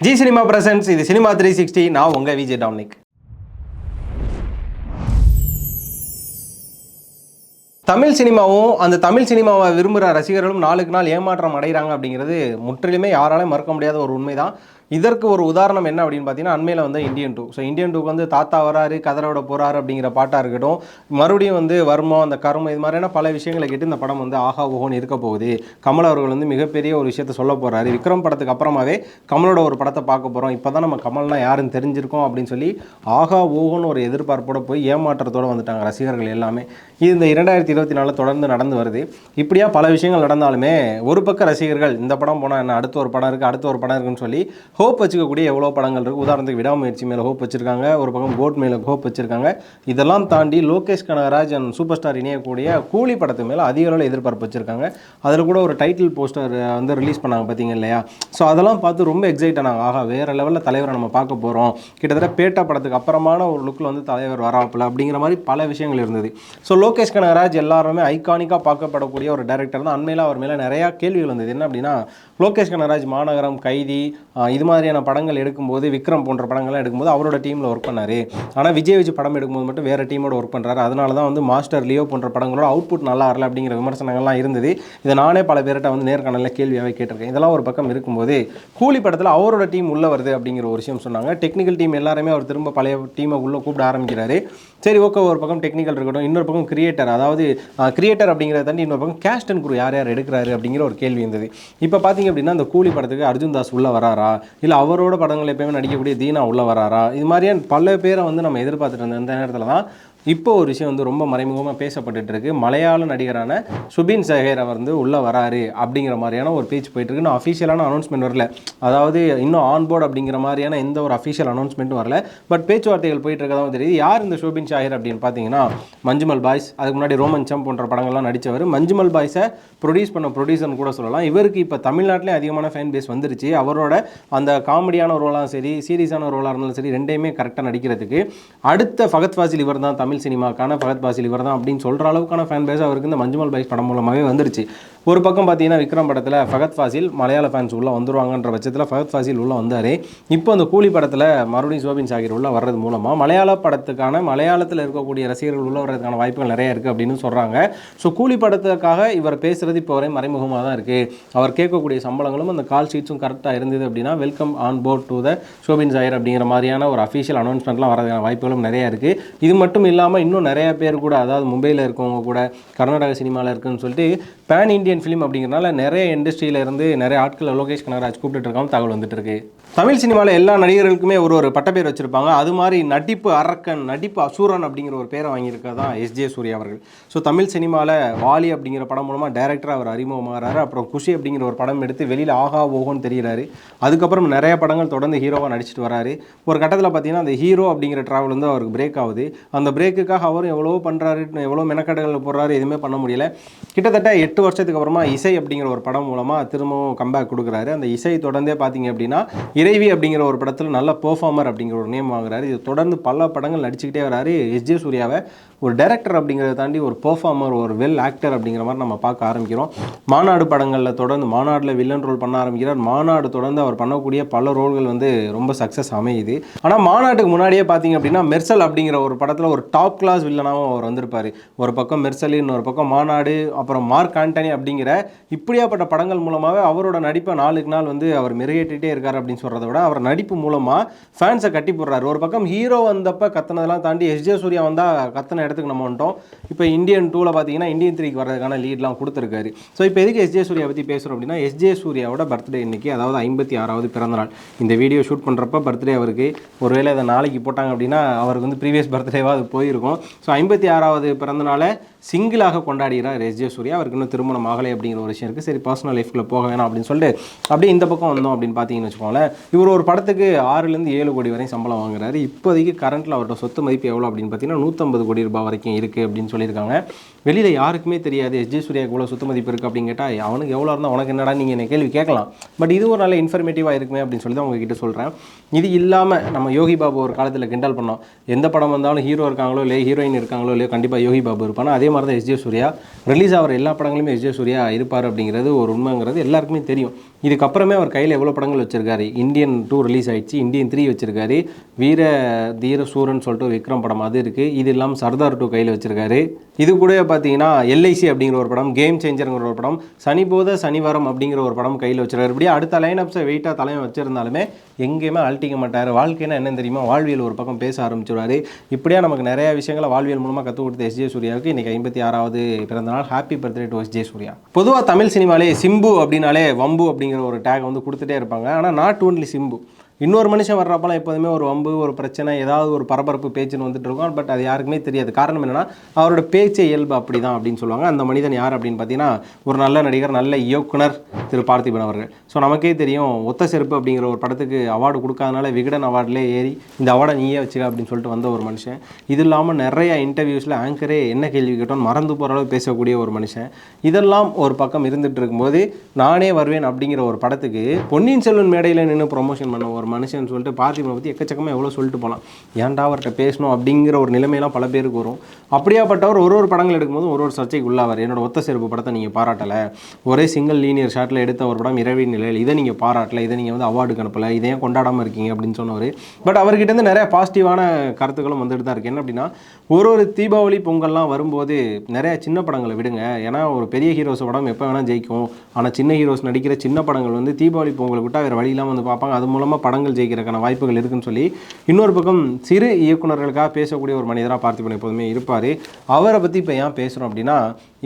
G cinema presents இது cinema three sixty நான் உங்கள் விஜய் டாமினிக் தமிழ் சினிமாவும் அந்த தமிழ் சினிமாவை விரும்புகிற ரசிகர்களும் நாளுக்கு நாள் ஏமாற்றம் அடைகிறாங்க அப்படிங்கிறது முற்றிலுமே யாராலையும் மறக்க முடியாத ஒரு உண்மைதான். இதற்கு ஒரு உதாரணம் என்ன அப்படின்னு பார்த்தீங்கன்னா அண்மையில் வந்து இந்தியன் டூ ஸோ இந்தியன் டூக்கு வந்து தாத்தா வராரு கதரோட போகிறாரு அப்படிங்கிற பாட்டாக இருக்கட்டும் மறுபடியும் வந்து வர்மம் அந்த கரும இது மாதிரியான பல விஷயங்களை கேட்டு இந்த படம் வந்து ஆஹா ஓஹோன்னு இருக்க போகுது. கமல் அவர்கள் வந்து மிகப்பெரிய ஒரு விஷயத்தை சொல்ல போகிறாரு விக்ரம் படத்துக்கு அப்புறமாவே கமலோட ஒரு படத்தை பார்க்க போகிறோம் இப்போ தான் நம்ம கமல்னா யாருன்னு தெரிஞ்சிருக்கோம் அப்படின்னு சொல்லி ஆஹா ஓஹோன்னு ஒரு எதிர்பார்ப்போட போய் ஏமாற்றத்தோட வந்துட்டாங்க ரசிகர்கள் எல்லாமே. இது இந்த இரண்டாயிரத்தி இருபத்தி நாலில் தொடர்ந்து நடந்து வருது. இப்படியா பல விஷயங்கள் நடந்தாலுமே ஒரு பக்க ரசிகர்கள் இந்த படம் போனால் என்ன அடுத்த ஒரு படம் இருக்குது அடுத்த ஒரு படம் இருக்குன்னு சொல்லி ஹோப் வச்சுக்கக்கூடிய எவ்வளோ படங்கள் இருக்குது உதாரணத்துக்கு விடாமுயற்சி மேலே ஹோப் வச்சுருக்காங்க ஒரு பக்கம் கோட் மேலே ஹோப் வச்சுருக்காங்க. இதெல்லாம் தாண்டி Lokesh Kanagaraj and super star இணையக்கூடிய கூலி படத்து மேலே அதிக அளவில் எதிர்பார்ப்பு வச்சுருக்காங்க. அதில் கூட ஒரு டைட்டில் போஸ்டர் வந்து ரிலீஸ் பண்ணாங்க பார்த்தீங்க இல்லையா? ஸோ அதெல்லாம் பார்த்து ரொம்ப எக்ஸைட் ஆனாங்க. ஆகா வேறு லெவலில் தலைவரை நம்ம பார்க்க போகிறோம் கிட்டத்தட்ட பேட்டா படத்துக்கு அப்புறமான ஒரு லுக்கில் வந்து தலைவர் வராப்புல அப்படிங்கிற மாதிரி பல விஷயங்கள் இருந்தது. ஸோ லோகேஷ் கனகராஜ் எல்லாருமே ஐகானிக்காக பார்க்கப்படக்கூடிய ஒரு டைரக்டர் தான். அண்மையில் அவர் மேலே நிறையா கேள்விகள் வந்தது. என்ன அப்படின்னா லோகேஷ் கனகராஜ் மாநகரம் கைதி இது மாதிரியான படங்கள் எடுக்கும்போது விக்ரம் போன்ற படங்கள்லாம் எடுக்கும்போது அவரோட டீமில் ஒர்க் பண்ணார். ஆனால் விஜய் வச்சு படம் எடுக்கும்போது மட்டும் வேறு டீமோட ஒர்க் பண்ணுறாரு அதனால தான் வந்து மாஸ்டர் லியோ போன்ற படங்களோட அவுட்புட் நல்லா வரல அப்படிங்கிற விமர்சனங்கள்லாம் இருந்தது. இதை நானே பல பேர்கிட்ட வந்து நேர்காணலில் கேள்வியாகவே கேட்டிருக்கேன். இதெல்லாம் ஒரு பக்கம் இருக்கும்போது கூலி படத்தில் அவரோட டீம் உள்ளே வருது அப்படிங்கிற ஒரு விஷயம் சொன்னாங்க. டெக்னிக்கல் டீம் எல்லாருமே அவர் திரும்ப பழைய டீமை உள்ளே கூப்பிட ஆரம்பிக்கிறாரு. சரி ஓகே ஒரு பக்கம் டெக்னிக்கல் இருக்கட்டும் இன்னொரு பக்கம் கிரியேட்டர் அதாவது கிரியேட்டர் அப்படிங்கிறத தாண்டி இன்னொரு பக்கம் கேஸ்ட் அண்ட் குரு யார் யார் எடுக்கிறாரு அப்படிங்கிற ஒரு கேள்வி இருந்தது. இப்போ பார்த்தீங்க அப்படின்னா அந்த கூலி படத்துக்கு அர்ஜுன் தாஸ் உள்ளே வராரா? இல்லை அவரோட படங்கள் எப்பயுமே நடிக்கக்கூடிய தீனா உள்ளே வராரா? இது மாதிரியான பல பேரை வந்து நம்ம எதிர்பார்த்துட்டு இருந்த நேரத்தில் தான் இப்போ ஒரு விஷயம் வந்து ரொம்ப மறைமுகமாக பேசப்பட்டுட்டு இருக்கு மலையாள நடிகரான சுபின் சஹேர் அவர் வந்து உள்ளே வராரு அப்படிங்கிற மாதிரியான ஒரு பேச்சு போயிட்டு இருக்கு இன்னும் அஃபிஷியலான அனௌன்ஸ்மெண்ட் வரல. அதாவது இன்னும் ஆன்போர்ட் அப்படிங்கிற மாதிரியான எந்த ஒரு அஃபிஷியல் அனௌன்ஸ்மெண்ட்டும் வரல. பட் பேச்சுவார்த்தைகள் போயிட்டு இருக்கதான் தெரியுது. யார் இந்த சுபின் ஷாஹிர் அப்படின்னு பார்த்தீங்கன்னா மஞ்சுமல் பாய்ஸ். அதுக்கு முன்னாடி ரோமன் சம் போன்ற படங்கள்லாம் நடித்தவர் மஞ்சுமல் பாய்ஸை ப்ரொடியூஸ் பண்ண ப்ரொடியூசர்னு கூட சொல்லலாம். இவருக்கு இப்போ தமிழ்நாட்டிலே அதிகமான ஃபேன் பேஸ் வந்துருச்சு. அவரோட அந்த காமெடியான ரோலாக சரி சீரியஸான ரோலாக இருந்தாலும் சரி ரெண்டையுமே கரெக்டாக நடிக்கிறதுக்கு. அடுத்த ஃபகத் ஃபாசில் இவர் தான் தமிழ் சினிமாக்கான ஃபகத் பாசில் இவர் தான் அப்படின்னு சொல்கிற அளவுக்கான ஃபேன் பேஸ் அவருக்கு இந்த மஞ்சுமல் பைஸ் படம் மூலமாகவே வந்துருச்சு. ஒரு பக்கம் பார்த்தீங்கன்னா விக்ரம் படத்தில் ஃபகத் ஃபாசில் மலையாள ஃபேன்ஸ் உள்ளே வந்துருவாங்கன்ற பட்சத்தில் ஃபகத் ஃபாசில் உள்ளே வந்தார். இப்போ அந்த கூலி படத்தில் மறுபடியும் சோபின் சாகிர் உள்ளே வர்றது மூலமாக மலையாள படத்துக்கான மலையாளத்தில் இருக்கக்கூடிய ரசிகர்கள் உள்ளே வர்றதுக்கான வாய்ப்புகள் நிறைய இருக்குது அப்படின்னு சொல்கிறாங்க ஸோ கூலி படத்துக்காக இவர் பேசுகிறது இப்போ வரை மறைமுகமாக தான் இருக்குது அவர் கேட்கக்கூடிய சம்பளங்களும் அந்த கால் ஷீட்ஸும் கரெக்டாக இருந்தது அப்படின்னா welcome on board to the Soubin Shahir அப்படிங்கிற மாதிரியான ஒரு அஃபிஷியல் அனௌன்ஸ்மெண்ட்லாம் வரதுக்கான வாய்ப்புகளும் நிறைய இருக்குது இது மட்டும் இல்லாமல் இன்னும் நிறையா பேர் கூட அதாவது மும்பையில் இருக்கவங்க கூட கர்நாடக சினிமாவில் இருக்குன்னு சொல்லிட்டு பேன் இந்தியன் ஃபிலிம் அப்படிங்கிறனால நிறைய இண்டஸ்ட்ரியில இருந்து நிறைய ஆட்களை லோகேஷ் கனகராஜ் கூப்பிட்டு தகவல் வந்துட்டு இருக்கு தமிழ் சினிமாவில் எல்லா நடிகர்களுக்குமே ஒரு ஒரு பட்டப்பேர் வச்சிருப்பாங்க. அது மாதிரி நடிப்பு அரக்கன் நடிப்பு அசூரன் அப்படிங்கிற ஒரு பேரை வாங்கியிருக்கா தான் எஸ்ஜே சூர்யா அவர்கள். ஸோ தமிழ் சினிமாவில் வாலி அப்படிங்கிற படம் மூலமாக டேரக்டராக அவர் அறிமுகமாகறாரு. அப்புறம் குஷி அப்படிங்கிற ஒரு படம் எடுத்து வெளியில் ஆகா ஓகோன்னு தெரிகிறாரு அதுக்கப்புறம் நிறைய படங்கள் தொடர்ந்து ஹீரோவாக நடிச்சிட்டு வராரு. ஒரு கட்டத்தில் பார்த்தீங்கன்னா அந்த ஹீரோ அப்படிங்கிற ட்ராவல் வந்து அவருக்கு பிரேக் ஆகுது. அந்த பிரேக்குக்காக அவரும் எவ்வளோ பண்ணுறாரு எவ்வளோ மெனக்கடைகள் போடுறாரு எதுவுமே பண்ண முடியல. கிட்டத்தட்ட எட்டு வருஷத்துக்கு அப்புறமா இசை அப்படிங்கிற ஒரு படம் மூலமாக திரும்பவும் கம்பேக் கொடுக்குறாரு. அந்த இசை தொடர்ந்தே பார்த்தீங்க அப்படின்னா இறைவி அப்படிங்கிற ஒரு படத்தில் நல்ல பெர்ஃபார்மர் அப்படிங்கிற ஒரு நேம் வாங்குறாரு. இது தொடர்ந்து பல படங்கள் நடிச்சுக்கிட்டே வராரு. எஸ்ஜே சூர்யாவை ஒரு டைரக்டர் அப்படிங்கிறத தாண்டி ஒரு பெர்ஃபார்மர் ஒரு வெல் ஆக்டர் அப்படிங்கிற மாதிரி நம்ம பார்க்க ஆரம்பிக்கிறோம். மாநாடு படங்களில் தொடர்ந்து மாநாடில் வில்லன் ரோல் பண்ண ஆரம்பிக்கிறார். மாநாடு தொடர்ந்து அவர் பண்ணக்கூடிய பல ரோல்கள் வந்து ரொம்ப சக்ஸஸ் அமையுது. ஆனால் மாநாட்டுக்கு முன்னாடியே பார்த்தீங்க அப்படின்னா மெர்சல் அப்படிங்கிற ஒரு படத்தில் ஒரு டாப் கிளாஸ் வில்லனாகவும் அவர் வந்திருப்பார். ஒரு பக்கம் மெர்சல் இன்னொரு பக்கம் மாநாடு அப்புறம் மார்க் ஆண்டனி அப்படிங்கிற இப்படியாப்பட்ட படங்கள் மூலமாகவே அவரோட நடிப்பை நாளுக்கு நாள் வந்து அவர் மெருகேற்றிட்டே இருக்கார் அப்படின்னு சொல்கிறத விட அவர் நடிப்பு மூலமாக ஃபேன்ஸை கட்டி போடுறாரு. ஒரு பக்கம் ஹீரோ வந்தப்போ கத்தனதெல்லாம் தாண்டி எஸ்ஜே சூர்யா வந்தால் கத்தனை இடத்துக்கு நம்ம வந்துட்டோம். இப்போ இந்தியன் டூவில் பார்த்தீங்கன்னா இந்தியன் த்ரீக்கு வர்றதுக்கான லீட்லாம் கொடுத்துருக்காரு. ஸோ இப்போ எதுக்கு எஸ்ஜே சூர்யா பற்றி பேசுகிறோம் அப்படின்னா எஸ்ஜே சூர்யாவோட பர்த்டே இன்னைக்கு அதாவது ஐம்பத்தி ஆறாவது பிறந்தநாள். இந்த வீடியோ ஷூட் பண்ணுறப்ப பர்த்டே அவருக்கு. ஒருவேளை இதை நாளைக்கு போட்டாங்க அப்படின்னா அவருக்கு வந்து ப்ரீவியஸ் பர்த்டேவாக அது போயிருக்கும். ஸோ ஐம்பத்தி ஆறாவது பிறந்தநாளை சிங்கிளாக கொண்டாடுகிறார் எஸ் ஜே சூர்யா. அவருக்கு இன்னும் திருமணம் ஆகலை அப்படிங்கிற ஒரு விஷயம் இருக்குது சரி பர்சனல் லைஃப்குள்ளே போக வேணாம் அப்படின்னு சொல்லிட்டு அப்படியே இந்த பக்கம் வந்தோம் அப்படின்னு பார்த்தீங்கன்னு வச்சுக்கோங்களேன். இவர் ஒரு படத்துக்கு ஆறுலேருந்து ஏழு கோடி வரையும் சம்பளம் வாங்குறாரு. இப்போதைக்கு கரண்ட்டில் அவரோட சொத்து மதிப்பு எவ்வளோ அப்படின்னு பார்த்தீங்கன்னா நூற்றம்பது கோடி ரூபாய் வரைக்கும் இருக்குது அப்படின்னு சொல்லியிருக்காங்க. வெளியில் யாருக்குமே தெரியாது எஸ் ஜே சூர்யாவுக்கு இவ்வளோ சொத்து மதிப்பு இருக்குது அப்படின்னு கேட்டால் அவனுக்கு எவ்வளோ இருந்தால் உனக்கு என்னடா நீங்கள் என்ன கேள்வி கேட்கலாம். பட் இது ஒரு நல்ல இன்ஃபர்மேட்டிவாக இருக்குமே அப்படின்னு சொல்லி தான் உங்ககிட்ட சொல்கிறேன் இது இல்லாமல் நம்ம யோகி பாபு ஒரு காலத்தில் கிண்டல் பண்ணோம். எந்த படம் வந்தாலும் ஹீரோ இருக்காங்களோ இல்லை ஹீரோயின் இருக்காங்களோ இல்லையோ கண்டிப்பாக யோகி பாபு இருப்பானா அதே மாதிரி தான் எஸ் ஜே சூர்யா. ரிலீஸ் ஆகிற எல்லா படங்களுமே எஸ் ஜே சூர்யா இருப்பார் அப்படிங்கிறது ஒரு உண்மைங்கிறது எல்லாருக்குமே தெரியும். இதுக்கப்புறமே அவர் கையில் எவ்வளோ படங்கள் வச்சுருக்காரு? இந்தியன் டூ ரிலீஸ் ஆயிடுச்சு. இந்தியன் த்ரீ வச்சுருக்காரு. வீர தீர சூரன் சொல்லிட்டு விக்ரம் படம் அது இருக்குது இது இல்லாமல் சர்தார் டூ கையில் வச்சுருக்காரு. இது கூட பார்த்தீங்கன்னா எல்ஐசி அப்படிங்கிற ஒரு படம் கேம் சேஞ்சருங்கிற ஒரு படம் சனிபோத சனிவாரம் அப்படிங்கிற ஒரு படம் கையில் வச்சுருக்காரு. இப்படியே அடுத்த லைன் அப்ஸை வெயிட்டாக தலைமை வச்சுருந்தாலுமே எங்கேயுமே அழட்டிக்க மாட்டார். வாழ்க்கைன்னா என்னன்னு தெரியுமா? வாழ்வியல் ஒரு பக்கம் பேச ஆரம்பிச்சிடுவார் இப்படியா நமக்கு நிறைய விஷயங்களை வாழ்வியல் மூலமாக கற்றுக் கொடுத்த எஸ் ஜே சூர்யாவுக்கு இன்னைக்கு ஐம்பத்தி ஆறாவது பிறந்த நாள் happy birthday to S J Suryah. பொதுவாக தமிழ் சினிமாலே சிம்பு அப்படின்னாலே வம்பு அப்படிங்கிற ஒரு டேக் வந்து கொடுத்துட்டே இருப்பாங்க. ஆனால் நாட் ஓன்லி சிம்பு இன்னொரு மனுஷன் வர்றப்பலாம் எப்போதுமே ஒரு வம்பு ஒரு பிரச்சனை ஏதாவது ஒரு பரபரப்பு பேச்சுன்னு வந்துட்டு இருக்கும். பட் அது யாருக்குமே தெரியாது. காரணம் என்னென்னா அவரோட பேச்சு இயல்பு அப்படி தான் அப்படின்னு சொல்லுவாங்க. அந்த மனிதன் யார் அப்படின்னு பார்த்தீங்கன்னா ஒரு நல்ல நடிகர் நல்ல இயக்குனர் திரு பார்த்திபன் அவர்கள். ஸோ நமக்கே தெரியும் ஒத்த செருப்பு அப்படிங்கிற ஒரு படத்துக்கு அவார்டு கொடுக்காதனால விகடன் அவார்டிலே ஏறி இந்த அவார்டை நீயே வச்சுக்க அப்படின்னு சொல்லிட்டு வந்த ஒரு மனுஷன். இது இல்லாமல் நிறைய இன்டர்வியூஸில் ஆங்கரே என்ன கேள்வி கேட்டோன்னு மறந்து போகிற அளவு பேசக்கூடிய ஒரு மனுஷன். இதெல்லாம் ஒரு பக்கம் இருந்துகிட்டு இருக்கும்போது நானே வருவேன் அப்படிங்கிற ஒரு படத்துக்கு பொன்னியின் செல்வன் மேடையில் நின்று ப்ரொமோஷன் பண்ண ஒரு மனுஷன் சொல்லிட்டு பார்த்திபனை பற்றி எக்கச்சக்கமாக எவ்வளோ சொல்லிட்டு போகலாம் ஏன்டா அவர்கிட்ட பேசணும் அப்படிங்கிற ஒரு நிலைமையெல்லாம் பல பேருக்கு வரும். அப்படியாப்பட்டவர் ஒரு ஒரு படங்கள் எடுக்கும்போது ஒரு ஒரு சர்ச்சைக்கு உள்ளாவார். என்னோட ஒத்த செருப்பு படத்தை நீங்கள் பாராட்டலை. ஒரே சிங்கிள் லீனியர் ஷாட்டில் எடுத்த ஒரு படம் இரவி நிலையில் இதை நீங்கள் பாராட்டல. இதை நீங்கள் வந்து அவார்டுக்கு அனுப்பலை. இதை ஏன் கொண்டாடாமல் இருக்கீங்க அப்படின்னு சொன்னவர். பட் அவர்கிட்ட இருந்து நிறைய பாசிட்டிவான கருத்துக்களும் வந்துட்டு தான் இருக்குது என்ன அப்படின்னா ஒரு ஒரு தீபாவளி பொங்கல்லாம் வரும்போது நிறைய சின்ன படங்களை விடுங்க. ஏன்னா ஒரு பெரிய ஹீரோஸ் படம் எப்போ வேணால் ஜெயிக்கும். ஆனால் சின்ன ஹீரோஸ் நடிக்கிற சின்ன படங்கள் வந்து தீபாவளி பொங்கலை விட்டால் வேறு வழியெல்லாம் வந்து பார்ப்பாங்க. அது மூலமாக படங்கள் ஜெயிக்கிறதுக்கான வாய்ப்புகள் இருக்குன்னு சொல்லி இன்னொரு பக்கம் சிறு இயக்குனர்களுக்காக பேசக்கூடிய ஒரு மனிதராக பார்த்திபன் எப்போதுமே இருப்பார். அவரை பற்றி இப்போ ஏன் பேசுகிறோம் அப்படின்னா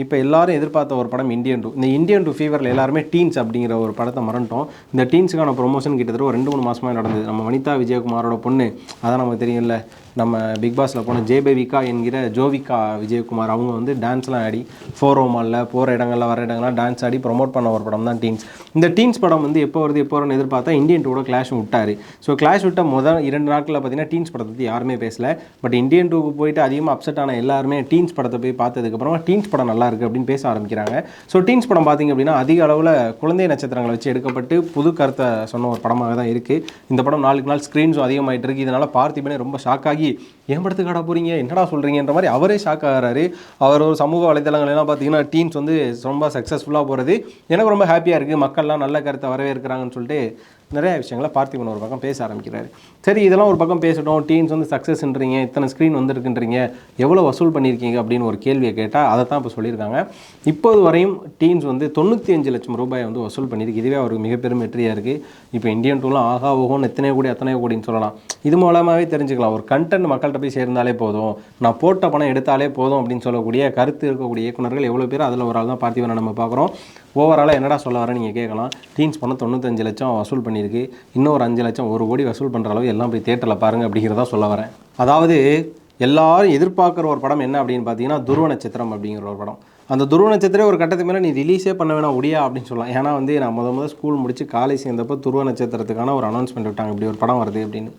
இப்போ எல்லாரும் எதிர்பார்த்த ஒரு படம் இந்தியன் டூ இந்த இந்தியன் டூ ஃபீவரில் எல்லாருமே டீன்ஸ் அப்படிங்கிற ஒரு படத்தை மறந்துட்டோம். இந்த டீன்ஸுக்கான ப்ரொமோஷன் கிட்டத்தட்ட ஒரு ரெண்டு மூணு மாசமா நடந்தது. நம்ம வனிதா விஜயகுமாரோட பொண்ணு அதான் நமக்கு தெரியும்ல. நம்ம பிக் பாஸில் போன ஜேபேவிகா என்கிற ஜோவிகா விஜயகுமார் அவங்க வந்து டான்ஸ்லாம் ஆடி ஃபோர் மாலில் போகிற இடங்கள்ல வர இடங்கள்லாம் டான்ஸ் ஆடி ப்ரொமோட் பண்ண ஒரு படம் தான் டீன்ஸ் இந்த டீன்ஸ் படம் வந்து எப்போ வருது எப்போ வரும்னு எதிர்பார்த்தா இந்தியன் டூட கிளாஷ் விட்டார். ஸோ கிளாஷ் விட்ட முதல் இரண்டு நாட்களில் பார்த்தீங்கன்னா டீன்ஸ் படத்தை பற்றி யாருமே பேசல. பட் இந்தியன் டூக்கு போயிட்டு அதிகமாக அப்செட் ஆன எல்லாருமே டீன்ஸ் படத்தை போய் பார்த்ததுக்கப்புறமா டீன்ஸ் படம் நல்லா இருக்குது அப்படின்னு பேச ஆரம்பிக்கிறாங்க. ஸோ டீன்ஸ் படம் பார்த்தீங்க அப்படின்னா அதிக அளவில் குழந்தை நட்சத்திரங்களை வச்சு எடுக்கப்பட்டு புது கருத்தை சொன்ன ஒரு படமாக தான் இருக்குது இந்த படம் நாளுக்கு நாள் ஸ்க்ரீன்ஸும் அதிகமாகிட்டு இருக்குது இதனால் பார்த்திபனே ரொம்ப ஷாக்காகி ஆகி ஏன் படத்துக்காடா போகிறீங்க என்னடா சொல்கிறீங்கன்ற மாதிரி அவரே ஷாக் ஆகிறாரு. அவர் ஒரு சமூக வலைதளங்கள் எல்லாம் பார்த்தீங்கன்னா டீன்ஸ் வந்து ரொம்ப சக்ஸஸ்ஃபுல்லாக போகிறது எனக்கு ரொம்ப ஹாப்பியாக இருக்குது மக்கள்லாம் நல்ல கருத்தை வரவேற்கிறாங்கன்னு சொல்லிட்டு நிறைய விஷயங்களை பார்த்திபன் ஒரு பக்கம் பேச ஆரம்பிக்கிறாரு. சரி இதெல்லாம் ஒரு பக்கம் பேசட்டும். டீன்ஸ் வந்து சக்ஸஸ்ன்றீங்க இத்தனை ஸ்க்ரீன் வந்துருக்குன்றீங்க. எவ்வளோ வசூல் பண்ணியிருக்கீங்க அப்படின்னு ஒரு கேள்வியை கேட்டால் அதை தான் இப்போ சொல்லியிருக்காங்க. இப்போது வரையும் டீன்ஸ் வந்து தொண்ணூற்றி அஞ்சு லட்சம் ரூபாய் வந்து வசூல் பண்ணியிருக்கு. இதுவே அவருக்கு மிகப்பெரும் வெற்றியாக இருக்குது இப்போ இந்தியன் டூலாம் ஆகா ஓகோன்னு எத்தனை கோடி அத்தனை கோடின்னு சொல்லலாம். இது மூலமாகவே தெரிஞ்சுக்கலாம். ஒரு கண்டென்ட் மக்கள்கிட்ட போய் சேர்ந்தாலே போதும். நான் போட்ட பணம் எடுத்தாலே போதும் அப்படின்னு சொல்லக்கூடிய கருத்து இருக்கக்கூடிய இயக்குனர்கள் எவ்வளோ பேர் அதில் ஒரு ஆள் தான் பார்த்திவனை நம்ம பார்க்குறோம். ஓவராலாக என்னடா சொல்ல வரேன் நீங்கள் கேட்கலாம். டீன்ஸ் பணம் தொண்ணூத்தஞ்சு லட்சம் வசூல் பண்ணி பண்ணியிருக்கு. இன்னும் ஒரு அஞ்சு லட்சம் ஒரு கோடி வசூல் பண்ணுற அளவு எல்லாம் போய் தேட்டரில் பாருங்க அப்படிங்கிறதா சொல்ல வரேன். அதாவது எல்லாரும் எதிர்பார்க்குற ஒரு படம் என்ன அப்படின்னு பார்த்தீங்கன்னா துருவ நட்சத்திரம் அப்படிங்கிற ஒரு படம். அந்த துருவ நட்சத்திரம் ஒரு கட்டத்துக்கு மேலே நீ ரிலீஸே பண்ண வேணாம் ஒடியா அப்படின்னு சொல்லலாம். ஏன்னா வந்து நான் முத முதல் ஸ்கூல் முடித்து காலேஜ் சேர்ந்தப்போ துருவ நட்சத்திரத்துக்கான ஒரு அனௌன்ஸ்மெண்ட் விட்டாங்க. இப்படி ஒரு படம் வருது அப்படின்னு.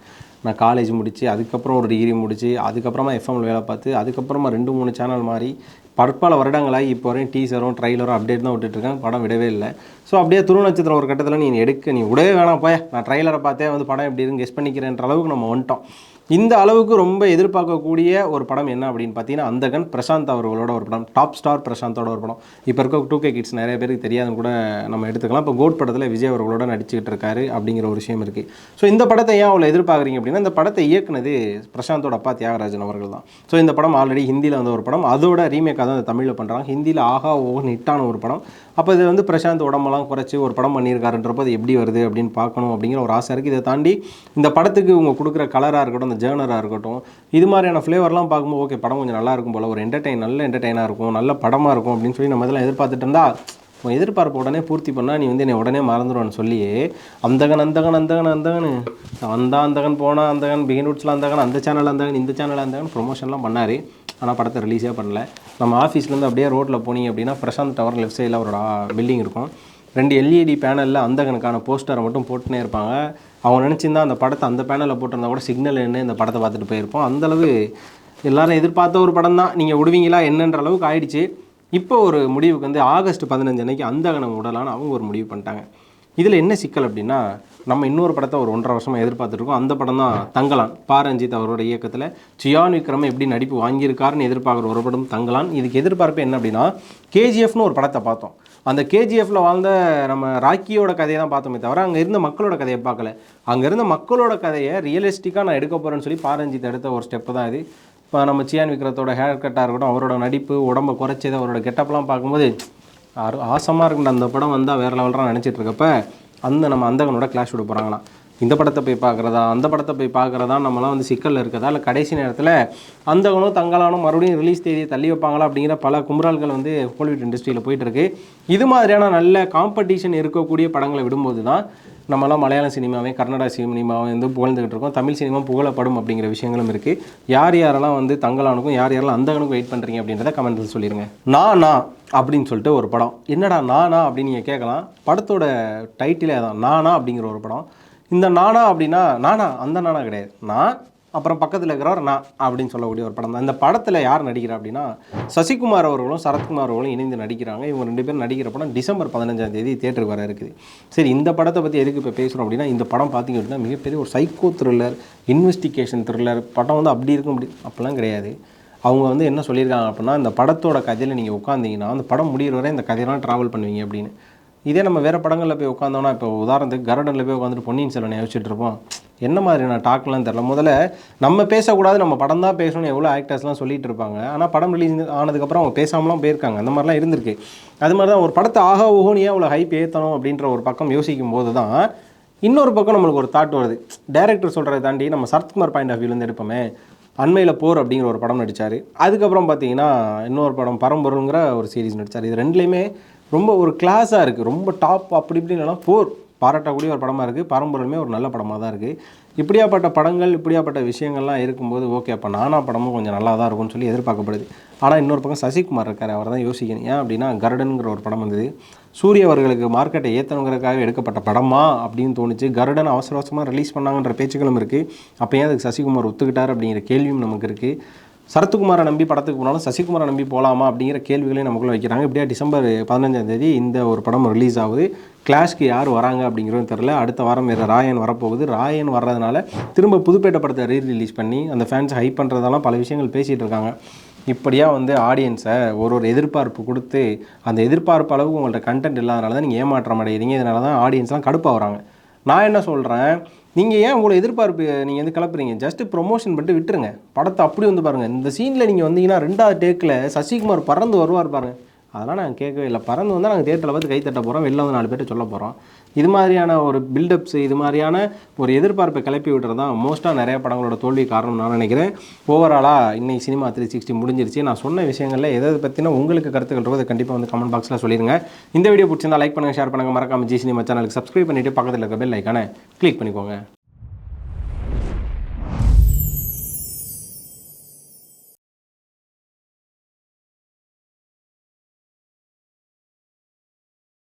நான் காலேஜ் முடித்து அதுக்கப்புறம் ஒரு டிகிரி முடித்து அதுக்கப்புறமா எஃப்எம்ல வேலை பார்த்து அதுக்கப்புறமா ரெண்டு மூணு சேனல் மாறி பற்பல வருடங்களாகி இப்போ வரையும் டீசரும் ட்ரைலரும் அப்டேட் தான் விட்டுட்ருக்கேன் படம் விடவே இல்லை. ஸோ அப்படியே துரு நட்சத்திரம் ஒரு கட்டத்தில் நீ எடுக்க நீ விடவே வேணாம் போய். நான் ட்ரைலரை பார்த்தே வந்து படம் எப்படி இருந்து கெஸ் பண்ணிக்கிறேன்ற அளவுக்கு நம்ம வந்துட்டோம். இந்த அளவுக்கு ரொம்ப எதிர்பார்க்கக்கூடிய ஒரு படம் என்ன அப்படின்னு பார்த்தீங்கன்னா அந்தகன் பிரசாந்த் அவர்களோட ஒரு படம் டாப் ஸ்டார் பிரசாந்தோட ஒரு படம். இப்போ இருக்க டூ கே கிட்ஸ் நிறைய பேருக்கு தெரியாதுன்னு கூட நம்ம எடுத்துக்கலாம். இப்போ கோட் படத்தில் விஜய் அவர்களோட நடிச்சுக்கிட்டு இருக்காரு அப்படிங்கிற ஒரு விஷயம் இருக்குது ஸோ இந்த படத்தை ஏன் அவ்வளோ எதிர்பார்க்குறீங்க அப்படின்னா இந்த படத்தை இயக்குனது பிரசாந்தோட அப்பா தியாகராஜன் அவர்கள் தான். ஸோ இந்த படம் ஆல்ரெடி ஹிந்தியில் வந்த ஒரு படம். அதோட ரீமேக்காக தான் தமிழில் பண்ணுறாங்க ஹிந்தியில் ஆஹா ஓ ஹிட்டான ஒரு படம். அப்போ இது வந்து பிரசாந்த் உடம்பெல்லாம் குறைச்சி ஒரு படம் பண்ணியிருக்காருன்றப்போ அது எப்படி வருது அப்படின்னு பார்க்கணும் அப்படிங்கிற ஒரு ஆசை இருக்குது இதை தாண்டி இந்த படத்துக்கு இவங்க கொடுக்குற கலராக இருக்கட்டும் இந்த ஜேர்னராக இருக்கட்டும் இது மாதிரியான ஃப்ளேவர்லாம் பார்க்கும்போது ஓகே படம் கொஞ்சம் நல்லா இருக்கும் போல் ஒரு என்டர்டைன் நல்ல என்டர்டைனாக இருக்கும் நல்ல படமாக இருக்கும் அப்படின்னு சொல்லி நம்ம இதெல்லாம் எதிர்பார்த்துட்டு இருந்தால் உன் எதிர்பார்ப்பு உடனே பூர்த்தி பண்ணால் நீ வந்து என்னை உடனே மறந்துடுவான்னு சொல்லி அந்தகன் அந்தகன் அந்தகன் அந்தகன். வந்தா அந்தகன் போனால் அந்தகன் பிகின் உட்ஸில் அந்தகன் அந்த சேனல் அந்தகன் இந்த சேனல் அந்தகன் ப்ரொமோஷன்லாம் பண்ணார். ஆனால் படத்தை ரிலீஸே பண்ணல. நம்ம ஆஃபீஸ்லேருந்து அப்படியே ரோட்டில் போனீங்க அப்படின்னா பிரசாந்த் டவர் லெஃப்ட் சைடில் அவரோட பில்டிங் இருக்கும். ரெண்டு எல்இடி பேனலில் அந்தகனுக்கான போஸ்டரை மட்டும் போட்டுனே இருப்பாங்க. அவங்க நினச்சிருந்தா அந்த படத்தை அந்த பேனலில் போட்டிருந்தா கூட சிக்னல் என்ன இந்த படத்தை பார்த்துட்டு போயிருப்போம். அந்தளவு எல்லாரும் எதிர்பார்த்த ஒரு படம் தான். நீங்கள் விடுவீங்களா என்னன்ற அளவுக்கு ஆயிடுச்சு. இப்போ ஒரு முடிவுக்கு வந்து ஆகஸ்ட் பதினஞ்சு அன்னைக்கு அந்தகனம் விடலான்னு அவங்க ஒரு முடிவு பண்ணிட்டாங்க. இதில் என்ன சிக்கல் அப்படின்னா நம்ம இன்னொரு படத்தை ஒரு ஒன்றரை வருஷமாக எதிர்பார்த்துருக்கோம் அந்த படம் தான் தங்கலான். பாரஞ்சித் அவரோட இயக்கத்தில் சியான் விக்ரம் எப்படி நடிப்பு வாங்கியிருக்காருன்னு எதிர்பார்க்குற ஒரு படம் தங்கலான். இதுக்கு எதிர்பார்ப்பு என்ன அப்படின்னா கேஜிஎஃப்னு ஒரு படத்தை பார்த்தோம். அந்த கேஜிஎஃப்பில் வாழ்ந்த நம்ம ராக்கியோட கதையை தான் பார்த்தோமே தவிர அங்கே இருந்த மக்களோட கதையை பார்க்கல. அங்கே இருந்த மக்களோட கதையை ரியலிஸ்டிக்காக நான் எடுக்க போகிறேன்னு சொல்லி பாரஞ்சித் எடுத்த ஒரு ஸ்டெப்பு தான் இது. இப்போ நம்ம சியான் விக்ரத்தோட ஹேர் கட்டாக இருக்கட்டும் அவரோட நடிப்பு உடம்ப குறைச்சது அவரோட கெட்டப்லாம் பார்க்கும்போது ஆர் ஆசமாக இருக்குண்ட அந்த படம் வந்தால் வேறு லெவலாக நினச்சிட்டு இருக்கப்போ அந்த நம்ம அந்தகனோட கிளாஷ் விட போகிறாங்களாம் இந்த படத்தை போய் பார்க்குறதா? அந்த படத்தை போய் பார்க்குறதா? நம்மலாம் வந்து சிக்கலில் இருக்கிறதா இல்லை கடைசி நேரத்தில் அந்தகனும் தங்கலானும் மறுபடியும் ரிலீஸ் தேதியை தள்ளி வைப்பாங்களா அப்படிங்கிற பல கும்பரால்கள் வந்து ஹாலிவுட் இண்டஸ்ட்ரியில் போயிட்டுருக்கு இது மாதிரியான நல்ல காம்படிஷன் இருக்கக்கூடிய படங்களை விடும்போது தான் நம்மளாம் மலையாள சினிமாவே கர்நாடக சினிமாவும் வந்து புகழ்ந்துகிட்டு இருக்கோம். தமிழ் சினிமா புகழப்படும் அப்படிங்கிற விஷயங்களும் இருக்குது யார் யாரெல்லாம் வந்து தங்கலானுக்கும் யார் யாரெல்லாம் அந்தகனுக்கும் வெயிட் பண்ணுறீங்க அப்படின்றத கமெண்ட்ஸில் சொல்லிடுங்க நான் அப்படின்னு சொல்லிட்டு ஒரு படம். என்னடா நானா அப்படின்னு நீங்கள் கேட்கலாம். படத்தோட டைட்டிலே தான் நானா அப்படிங்கிற ஒரு படம். இந்த நானா அப்படின்னா நானா அந்த நானா கிடையாது. நான் அப்புறம் பக்கத்தில் இருக்கிறவர் நான் அப்படின்னு சொல்லக்கூடிய ஒரு படம் தான் இந்த படத்தில் யார் நடிக்கிறா அப்படின்னா சசிகுமார் அவர்களும் சரத்குமார் அவர்களும் இணைந்து நடிக்கிறாங்க. இவங்க ரெண்டு பேரும் நடிக்கிற படம் டிசம்பர் பதினஞ்சாம் தேதி தேட்டருக்கு வர இருக்குது. சரி இந்த படத்தை பற்றி எதுக்கு இப்போ பேசுகிறோம் அப்படின்னா இந்த படம் பார்த்தீங்க அப்படின்னா மிகப்பெரிய ஒரு சைக்கோ த்ரில்லர் இன்வெஸ்டிகேஷன் த்ரில்லர் படம் வந்து அப்படி இருக்கும் அப்படி அப்படிலாம் கிடையாது. அவங்க வந்து என்ன சொல்லியிருக்காங்க அப்படின்னா இந்த படத்தோட கதையில் நீங்கள் உட்காந்தீங்கன்னா அந்த படம் முடிகிற வரை இந்த கதையெல்லாம் ட்ராவல் பண்ணுவீங்க அப்படின்னு. இதே நம்ம வேறு படங்களில் போய் உட்காந்தோன்னா இப்போ உதாரணத்துக்கு கரடனில் போய் உட்காந்துட்டு பொன்னியின் செல்வனை யோசிச்சுட்டு இருப்போம். என்ன மாதிரியான டாக்லாம் தெரில முதல்ல நம்ம பேசக்கூடாது நம்ம படம் தான் பேசணும்னு எவ்வளோ ஆக்டர்ஸ்லாம் சொல்லிட்டு இருப்பாங்க. ஆனால் படம் ரிலீஸ் ஆனதுக்கப்புறம் அவங்க பேசாமலாம் போயிருக்காங்க. அந்த மாதிரிலாம் இருந்திருக்கு. அது மாதிரி தான் ஒரு படத்தை ஆகா ஓஹோன்னு ஏன் அவ்வளோ ஹைப் ஏற்றணும் அப்படின்ற ஒரு பக்கம் யோசிக்கும் போது தான் இன்னொரு பக்கம் நம்மளுக்கு ஒரு தாட் வருது. டேரக்டர் சொல்கிறத தாண்டி நம்ம சரத்குமார் பாயிண்ட் ஆஃப் வியூலேருந்து எடுப்போமே. அண்மையில் போர் அப்படிங்கிற ஒரு படம் நடித்தார் அதுக்கப்புறம் பார்த்தீங்கன்னா இன்னொரு படம் பரம்பொருங்கிற ஒரு சீரிஸ் நடித்தார் இது ரெண்டுலேயுமே ரொம்ப ஒரு கிளாஸாக இருக்குது ரொம்ப டாப் அப்படி இப்படி இல்லைனா போர் பாராட்டக்கூடிய ஒரு படமாக இருக்குது பரம்பொருளுமே ஒரு நல்ல படமாக தான் இருக்குது இப்படியாப்பட்ட படங்கள் இப்படியாப்பட்ட விஷயங்கள்லாம் இருக்கும்போது ஓகே அப்போ நானா படமும் கொஞ்சம் நல்லா தான் இருக்கும்னு சொல்லி எதிர்பார்க்கப்படுது. ஆனால் இன்னொரு பக்கம் சசிகுமார் இருக்கார். அவர் தான் யோசிக்கணும். ஏன் அப்படின்னா கருடனுங்கிற ஒரு படம் வந்தது. சூரிய அவர்களுக்கு மார்க்கெட்டை ஏற்றணுங்கிறதுக்காக எடுக்கப்பட்ட படமா அப்படின்னு தோணுச்சு. கருடன் அவசர அவசரமாக ரிலீஸ் பண்ணாங்கன்ற பேச்சுக்களும் இருக்குது அப்போ ஏன் அதுக்கு சசிகுமார் ஒத்துக்கிட்டார் அப்படிங்கிற கேள்வியும் நமக்கு இருக்குது சரத்குமாரை நம்பி படத்துக்கு போனாலும் சசிகுமாரை நம்பி போகலாமா அப்படிங்கிற கேள்விகளையும் நமக்குள்ள வைக்கிறாங்க. இப்படியா டிசம்பர் பதினஞ்சாம் தேதி இந்த ஒரு படம் ரிலீஸ் ஆகுது. கிளாஷ்க்கு யார் வராங்க அப்படிங்கிறது தெரில அடுத்த வாரம் வேறு ராயன் வரப்போகுது. ராயன் வர்றதுனால திரும்ப புதுப்பேட்டை படத்தை ரீ ரிலீஸ் பண்ணி அந்த ஃபேன்ஸ் ஹைப் பண்ணுறதெல்லாம் பல விஷயங்கள் பேசிகிட்டு இருக்காங்க. இப்படியா வந்து ஆடியன்ஸை ஒரு ஒரு எதிர்பார்ப்பு கொடுத்து அந்த எதிர்பார்ப்பு அளவுக்கு உங்கள்ட்ட கண்டென்ட் இல்லாதனால தான் நீங்கள் ஏமாற்றம் அடைகிறீங்க இதனால தான் ஆடியன்ஸ்லாம் கடுப்பாகிறாங்க. நான் என்ன சொல்கிறேன் நீங்கள் ஏன் உங்களை எதிர்பார்ப்பு நீங்கள் வந்து கிளப்புறீங்க? ஜஸ்ட் ப்ரொமோஷன் பண்ணிட்டு விட்டுருங்க. படத்தை அப்படி வந்து பாருங்கள் இந்த சீனில் நீங்கள் வந்தீங்கன்னா ரெண்டாவது டேக்கில் சசிகுமார் பறந்து வருவார் பாருங்கள் அதெல்லாம் நாங்கள் கேட்கவே இல்லை. பறந்து வந்தால் நாங்கள் தேட்டரில் பார்த்து கை தட்ட போகிறோம் வெளில வந்து நாலு பேர்ட்ட சொல்ல போகிறோம் இது மாதிரியான ஒரு பில்டப்ஸ் இது மாதிரியான ஒரு எதிர்பார்ப்பை கிளப்பி விட்டுறது தான் மோஸ்ட்டாக நிறைய படங்களோட தோல்வி காரணம் நான் நினைக்கிறேன். ஓவராலாக இன்னைக்கு சினிமா த்ரீ சிக்ஸ்டி முடிஞ்சிருச்சு. நான் சொன்ன விஷயங்களில் எதை பற்றின உங்களுக்கு கருத்துக்கள் இருக்கோ அதை கண்டிப்பாக வந்து கமெண்ட் பாக்ஸில் சொல்லிடுங்க இந்த வீடியோ பிடிச்சிருந்தா லைக் பண்ணுங்கள் ஷேர் பண்ணுங்கள் மறக்காம ஜி சினிமா சேனலுக்கு சப்ஸ்கிரைப் பண்ணிவிட்டு பக்கத்தில் இருக்க பெல் ஐக்கானை கிளிக் பண்ணிக்கோங்க.